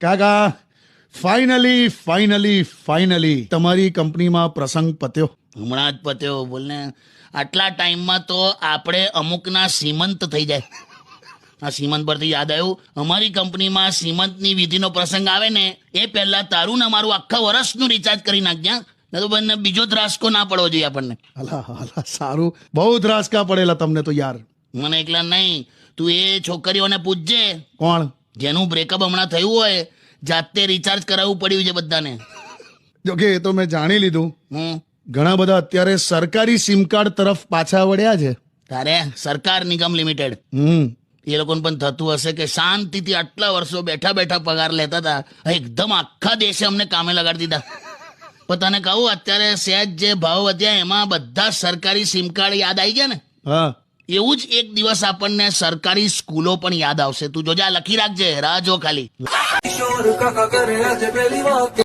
કાકા finally finally finally તમારી કંપનીમાં પ્રસંગ પત્યો. હમણાં જ પત્યો બોલને. આટલા ટાઈમમાં તો આપણે અમુકના સીમંત થઈ જાય. આ સીમંત પરથી યાદ આવ્યું અમારી કંપનીમાં સીમંતની વિધિનો પ્રસંગ આવે ને એ પહેલા તારું ને અમારું આખા વર્ષનું રિચાર્જ કરી નાખ્યા? નહીં તો બંને બીજો ધ્રાસકો ના પડવો જોઈએ આપણને. અલા અલા સારું. બહુ ધ્રાસકા પડેલા તમને તો યાર. મને એકલા નહીં તું એ છોકરીઓને પૂછજે કોણ? જેનું બ્રેકઅપ હમણાં થયું હોય જાતે રિચાર્જ કરાવવું પડ્યું છે બધાને. જોકે એ તો મેં જાણી લીધું. હમ. ઘણા બધા અત્યારે સરકારી સિમ કાર્ડ તરફ પાછા વળ્યા છે. તારે સરકાર નિગમ લિમિટેડ. હમ. એ લોકોને પણ થતું હશે કે શાંતિથી આટલા વર્ષો બેઠા બેઠા પગાર લેતા હતા. એકદમ આખા દેશે અમને કામે લગાડી દીધા. પણ તને કહું અત્યારે સહેજ જે ભાવ વધ્યા એમાં બધા સરકારી સિમ કાર્ડ યાદ આવી ગયા ને? હા. એવું જ એક દિવસ આપણને સરકારી સ્કૂલો પણ યાદ આવશે. તું જોજા લખી રાખજે, રાહ જો ખાલી.